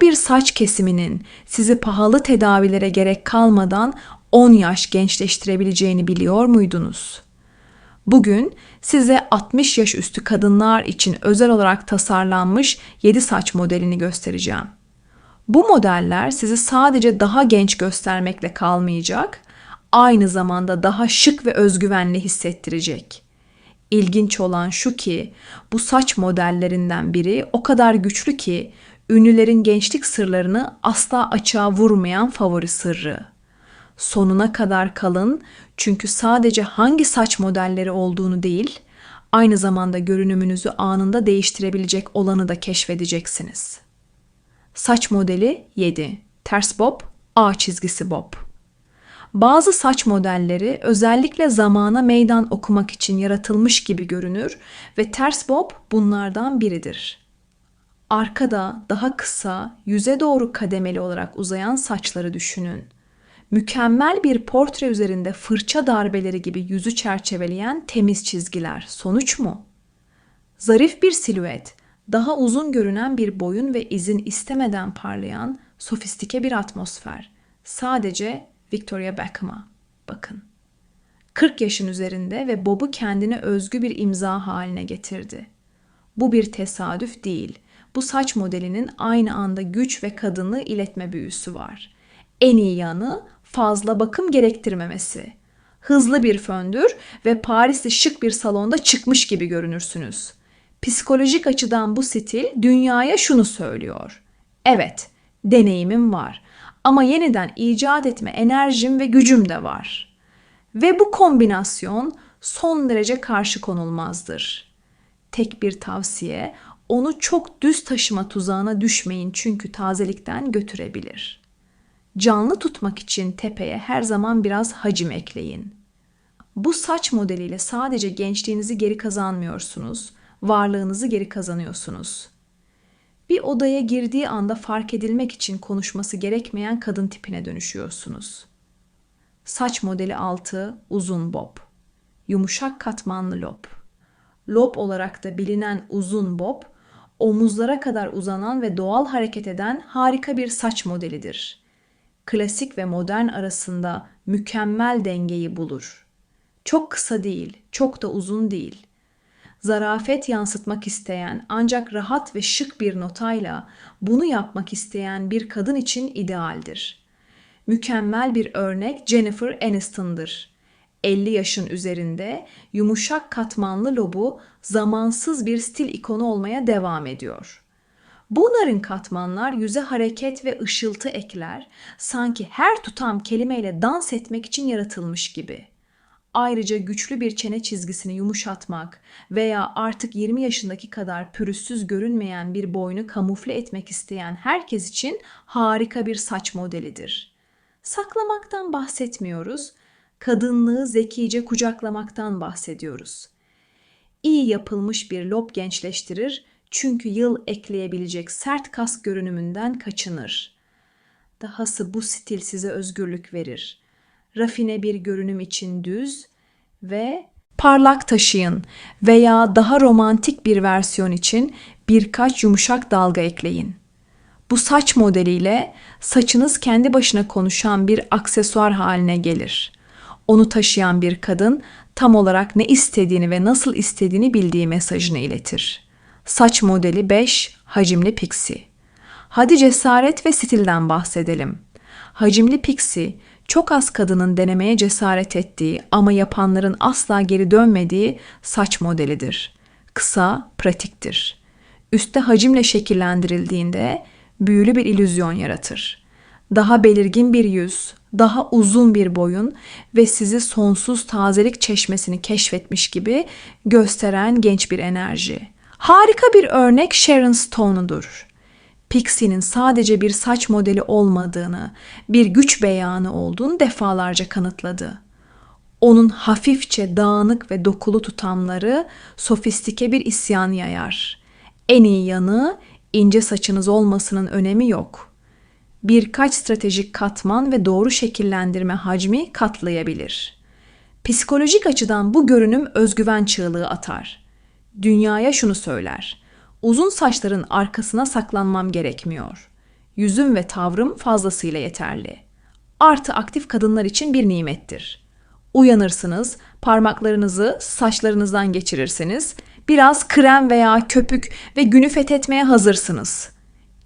bir saç kesiminin sizi pahalı tedavilere gerek kalmadan 10 yaş gençleştirebileceğini biliyor muydunuz? Bugün size 60 yaş üstü kadınlar için özel olarak tasarlanmış 7 saç modelini göstereceğim. Bu modeller sizi sadece daha genç göstermekle kalmayacak, aynı zamanda daha şık ve özgüvenli hissettirecek. İlginç olan şu ki bu saç modellerinden biri o kadar güçlü ki ünlülerin gençlik sırlarını asla açığa vurmayan favori sırrı. Sonuna kadar kalın çünkü sadece hangi saç modelleri olduğunu değil, aynı zamanda görünümünüzü anında değiştirebilecek olanı da keşfedeceksiniz. Saç modeli 7. Ters bob, A çizgisi bob. Bazı saç modelleri özellikle zamana meydan okumak için yaratılmış gibi görünür ve ters bob bunlardan biridir. Arkada daha kısa, yüze doğru kademeli olarak uzayan saçları düşünün. Mükemmel bir portre üzerinde fırça darbeleri gibi yüzü çerçeveleyen temiz çizgiler sonuç mu? Zarif bir silüet, daha uzun görünen bir boyun ve izin istemeden parlayan sofistike bir atmosfer. Sadece Victoria Beckham'a bakın. 40 yaşın üzerinde ve Bob'u kendine özgü bir imza haline getirdi. Bu bir tesadüf değil. Bu saç modelinin aynı anda güç ve kadınlığı iletme büyüsü var. En iyi yanı fazla bakım gerektirmemesi. Hızlı bir föndür ve Paris'te şık bir salonda çıkmış gibi görünürsünüz. Psikolojik açıdan bu stil dünyaya şunu söylüyor. Evet, deneyimim var ama yeniden icat etme enerjim ve gücüm de var. Ve bu kombinasyon son derece karşı konulmazdır. Tek bir tavsiye, onu çok düz taşıma tuzağına düşmeyin çünkü tazelikten götürebilir. Canlı tutmak için tepeye her zaman biraz hacim ekleyin. Bu saç modeliyle sadece gençliğinizi geri kazanmıyorsunuz, varlığınızı geri kazanıyorsunuz. Bir odaya girdiği anda fark edilmek için konuşması gerekmeyen kadın tipine dönüşüyorsunuz. Saç modeli 6 uzun bob. Yumuşak katmanlı lob. Lob olarak da bilinen uzun bob, omuzlara kadar uzanan ve doğal hareket eden harika bir saç modelidir. Klasik ve modern arasında mükemmel dengeyi bulur. Çok kısa değil, çok da uzun değil zarafet yansıtmak isteyen ancak rahat ve şık bir notayla bunu yapmak isteyen bir kadın için idealdir. Mükemmel bir örnek Jennifer Aniston'dır. 50 yaşın üzerinde yumuşak katmanlı lobu zamansız bir stil ikonu olmaya devam ediyor. Bunların katmanlar yüze hareket ve ışıltı ekler, sanki her tutam kelimeyle dans etmek için yaratılmış gibi.'' Ayrıca güçlü bir çene çizgisini yumuşatmak veya artık 20 yaşındaki kadar pürüzsüz görünmeyen bir boynu kamufle etmek isteyen herkes için harika bir saç modelidir. Saklamaktan bahsetmiyoruz, kadınlığı zekice kucaklamaktan bahsediyoruz. İyi yapılmış bir lob gençleştirir çünkü yıl ekleyebilecek sert kas görünümünden kaçınır. Dahası bu stil size özgürlük verir.'' rafine bir görünüm için düz ve parlak taşıyın veya daha romantik bir versiyon için birkaç yumuşak dalga ekleyin. Bu saç modeliyle saçınız kendi başına konuşan bir aksesuar haline gelir. Onu taşıyan bir kadın tam olarak ne istediğini ve nasıl istediğini bildiği mesajını iletir. Saç modeli 5 hacimli pixie. Hadi cesaret ve stilden bahsedelim. Hacimli pixie çok az kadının denemeye cesaret ettiği ama yapanların asla geri dönmediği saç modelidir. Kısa, pratiktir. Üste hacimle şekillendirildiğinde büyülü bir ilüzyon yaratır. Daha belirgin bir yüz, daha uzun bir boyun ve sizi sonsuz tazelik çeşmesini keşfetmiş gibi gösteren genç bir enerji. Harika bir örnek Sharon Stone'udur. Pixie'nin sadece bir saç modeli olmadığını, bir güç beyanı olduğunu defalarca kanıtladı. Onun hafifçe dağınık ve dokulu tutamları sofistike bir isyan yayar. En iyi yanı ince saçınız olmasının önemi yok. Birkaç stratejik katman ve doğru şekillendirme hacmi katlayabilir. Psikolojik açıdan bu görünüm özgüven çığlığı atar. Dünyaya şunu söyler. Uzun saçların arkasına saklanmam gerekmiyor. Yüzüm ve tavrım fazlasıyla yeterli. Artı aktif kadınlar için bir nimettir. Uyanırsınız, parmaklarınızı saçlarınızdan geçirirsiniz, biraz krem veya köpük ve günü fethetmeye hazırsınız.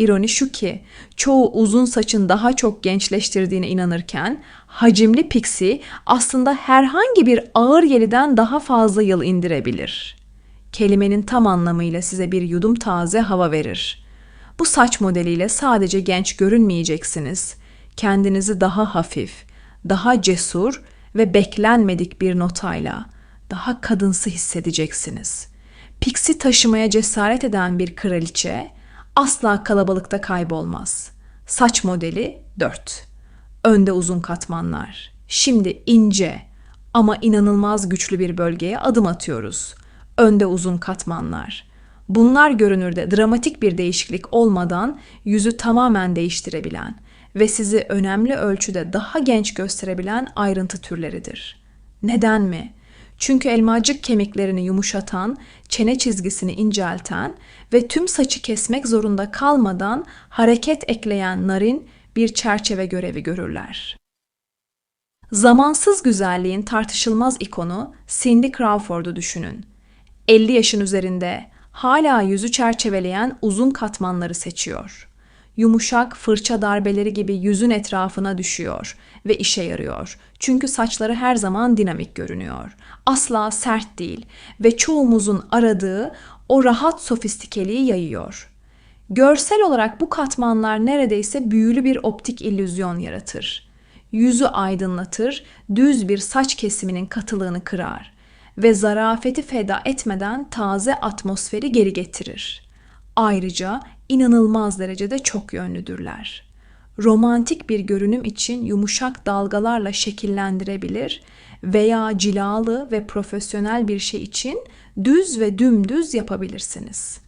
İroni şu ki, çoğu uzun saçın daha çok gençleştirdiğine inanırken, hacimli pixie aslında herhangi bir ağır yeliden daha fazla yıl indirebilir. Kelimenin tam anlamıyla size bir yudum taze hava verir. Bu saç modeliyle sadece genç görünmeyeceksiniz. Kendinizi daha hafif, daha cesur ve beklenmedik bir notayla daha kadınsı hissedeceksiniz. Pixie taşımaya cesaret eden bir kraliçe asla kalabalıkta kaybolmaz. Saç modeli 4. Önde uzun katmanlar. Şimdi ince ama inanılmaz güçlü bir bölgeye adım atıyoruz. Önde uzun katmanlar. Bunlar görünürde dramatik bir değişiklik olmadan yüzü tamamen değiştirebilen ve sizi önemli ölçüde daha genç gösterebilen ayrıntı türleridir. Neden mi? Çünkü elmacık kemiklerini yumuşatan, çene çizgisini incelten ve tüm saçı kesmek zorunda kalmadan hareket ekleyen narin bir çerçeve görevi görürler. Zamansız güzelliğin tartışılmaz ikonu Cindy Crawford'u düşünün. 50 yaşın üzerinde hala yüzü çerçeveleyen uzun katmanları seçiyor. Yumuşak fırça darbeleri gibi yüzün etrafına düşüyor ve işe yarıyor. Çünkü saçları her zaman dinamik görünüyor. Asla sert değil ve çoğumuzun aradığı o rahat sofistikeliği yayıyor. Görsel olarak bu katmanlar neredeyse büyülü bir optik illüzyon yaratır. Yüzü aydınlatır, düz bir saç kesiminin katılığını kırar ve zarafeti feda etmeden taze atmosferi geri getirir. Ayrıca inanılmaz derecede çok yönlüdürler. Romantik bir görünüm için yumuşak dalgalarla şekillendirebilir veya cilalı ve profesyonel bir şey için düz ve dümdüz yapabilirsiniz.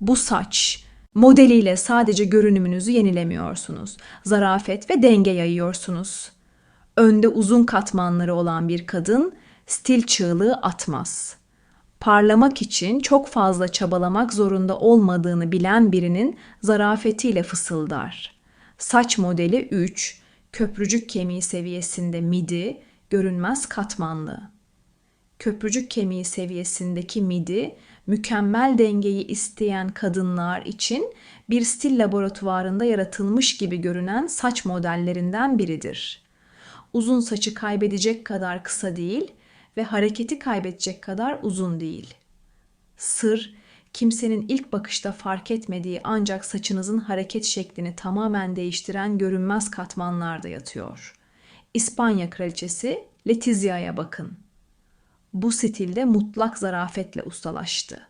Bu saç modeliyle sadece görünümünüzü yenilemiyorsunuz. Zarafet ve denge yayıyorsunuz. Önde uzun katmanları olan bir kadın stil çığlığı atmaz. Parlamak için çok fazla çabalamak zorunda olmadığını bilen birinin zarafetiyle fısıldar. Saç modeli 3, köprücük kemiği seviyesinde midi, görünmez katmanlı. Köprücük kemiği seviyesindeki midi, mükemmel dengeyi isteyen kadınlar için bir stil laboratuvarında yaratılmış gibi görünen saç modellerinden biridir. Uzun saçı kaybedecek kadar kısa değil, ve hareketi kaybedecek kadar uzun değil. Sır, kimsenin ilk bakışta fark etmediği ancak saçınızın hareket şeklini tamamen değiştiren görünmez katmanlarda yatıyor. İspanya kraliçesi Letizia'ya bakın. Bu stilde mutlak zarafetle ustalaştı.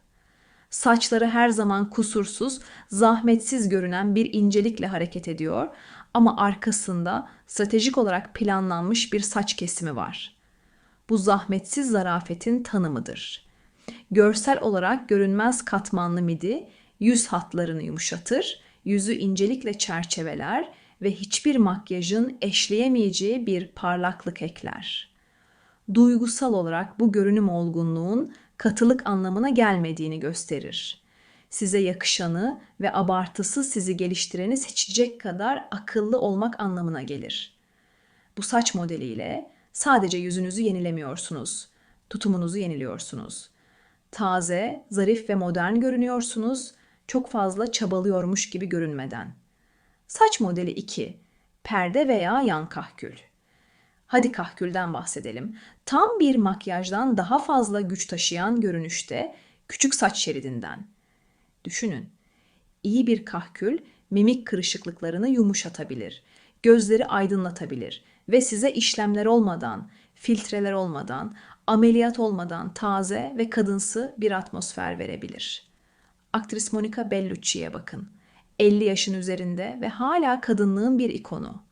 Saçları her zaman kusursuz, zahmetsiz görünen bir incelikle hareket ediyor ama arkasında stratejik olarak planlanmış bir saç kesimi var bu zahmetsiz zarafetin tanımıdır. Görsel olarak görünmez katmanlı midi yüz hatlarını yumuşatır, yüzü incelikle çerçeveler ve hiçbir makyajın eşleyemeyeceği bir parlaklık ekler. Duygusal olarak bu görünüm olgunluğun katılık anlamına gelmediğini gösterir. Size yakışanı ve abartısı sizi geliştireni seçecek kadar akıllı olmak anlamına gelir. Bu saç modeliyle Sadece yüzünüzü yenilemiyorsunuz. Tutumunuzu yeniliyorsunuz. Taze, zarif ve modern görünüyorsunuz. Çok fazla çabalıyormuş gibi görünmeden. Saç modeli 2. Perde veya yan kahkül. Hadi kahkülden bahsedelim. Tam bir makyajdan daha fazla güç taşıyan görünüşte küçük saç şeridinden. Düşünün. İyi bir kahkül mimik kırışıklıklarını yumuşatabilir, gözleri aydınlatabilir ve size işlemler olmadan, filtreler olmadan, ameliyat olmadan taze ve kadınsı bir atmosfer verebilir. Aktris Monica Bellucci'ye bakın. 50 yaşın üzerinde ve hala kadınlığın bir ikonu.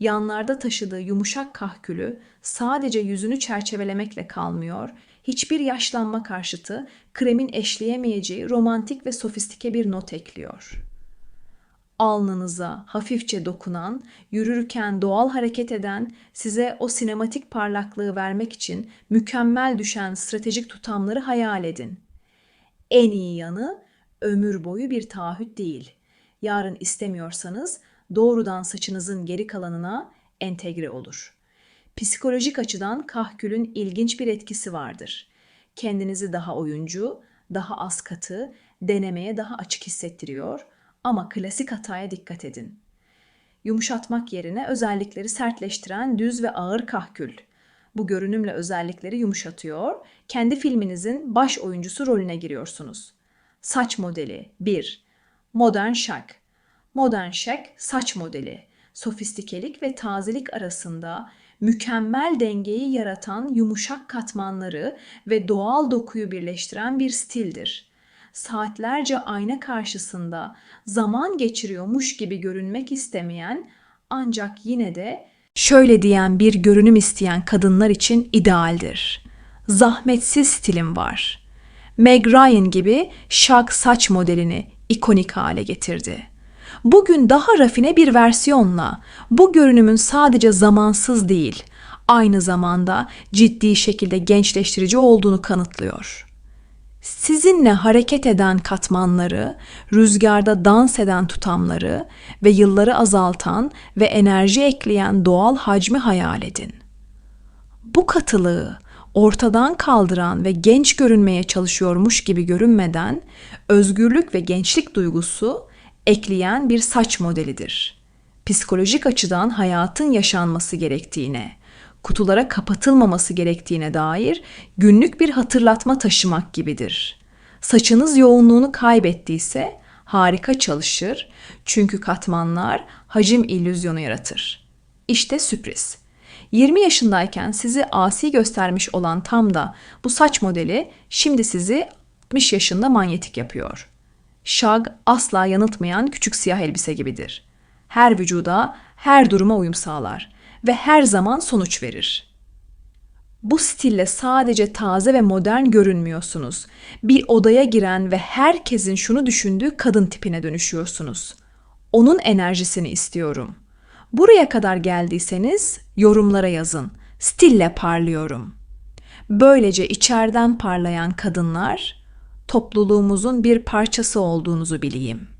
Yanlarda taşıdığı yumuşak kahkülü sadece yüzünü çerçevelemekle kalmıyor, hiçbir yaşlanma karşıtı kremin eşleyemeyeceği romantik ve sofistike bir not ekliyor alnınıza hafifçe dokunan, yürürken doğal hareket eden, size o sinematik parlaklığı vermek için mükemmel düşen stratejik tutamları hayal edin. En iyi yanı ömür boyu bir taahhüt değil. Yarın istemiyorsanız doğrudan saçınızın geri kalanına entegre olur. Psikolojik açıdan kahkülün ilginç bir etkisi vardır. Kendinizi daha oyuncu, daha az katı, denemeye daha açık hissettiriyor ama klasik hataya dikkat edin. Yumuşatmak yerine özellikleri sertleştiren düz ve ağır kahkül. Bu görünümle özellikleri yumuşatıyor, kendi filminizin baş oyuncusu rolüne giriyorsunuz. Saç modeli 1. Modern şak. Modern şak saç modeli. Sofistikelik ve tazelik arasında mükemmel dengeyi yaratan yumuşak katmanları ve doğal dokuyu birleştiren bir stildir saatlerce ayna karşısında zaman geçiriyormuş gibi görünmek istemeyen ancak yine de şöyle diyen bir görünüm isteyen kadınlar için idealdir. Zahmetsiz stilim var. Meg Ryan gibi şak saç modelini ikonik hale getirdi. Bugün daha rafine bir versiyonla bu görünümün sadece zamansız değil, aynı zamanda ciddi şekilde gençleştirici olduğunu kanıtlıyor.'' Sizinle hareket eden katmanları, rüzgarda dans eden tutamları ve yılları azaltan ve enerji ekleyen doğal hacmi hayal edin. Bu katılığı ortadan kaldıran ve genç görünmeye çalışıyormuş gibi görünmeden özgürlük ve gençlik duygusu ekleyen bir saç modelidir. Psikolojik açıdan hayatın yaşanması gerektiğine, kutulara kapatılmaması gerektiğine dair günlük bir hatırlatma taşımak gibidir. Saçınız yoğunluğunu kaybettiyse harika çalışır çünkü katmanlar hacim illüzyonu yaratır. İşte sürpriz. 20 yaşındayken sizi asi göstermiş olan tam da bu saç modeli şimdi sizi 60 yaşında manyetik yapıyor. Şag asla yanıltmayan küçük siyah elbise gibidir. Her vücuda, her duruma uyum sağlar ve her zaman sonuç verir. Bu stille sadece taze ve modern görünmüyorsunuz. Bir odaya giren ve herkesin şunu düşündüğü kadın tipine dönüşüyorsunuz. Onun enerjisini istiyorum. Buraya kadar geldiyseniz yorumlara yazın. Stille parlıyorum. Böylece içeriden parlayan kadınlar topluluğumuzun bir parçası olduğunuzu bileyim.''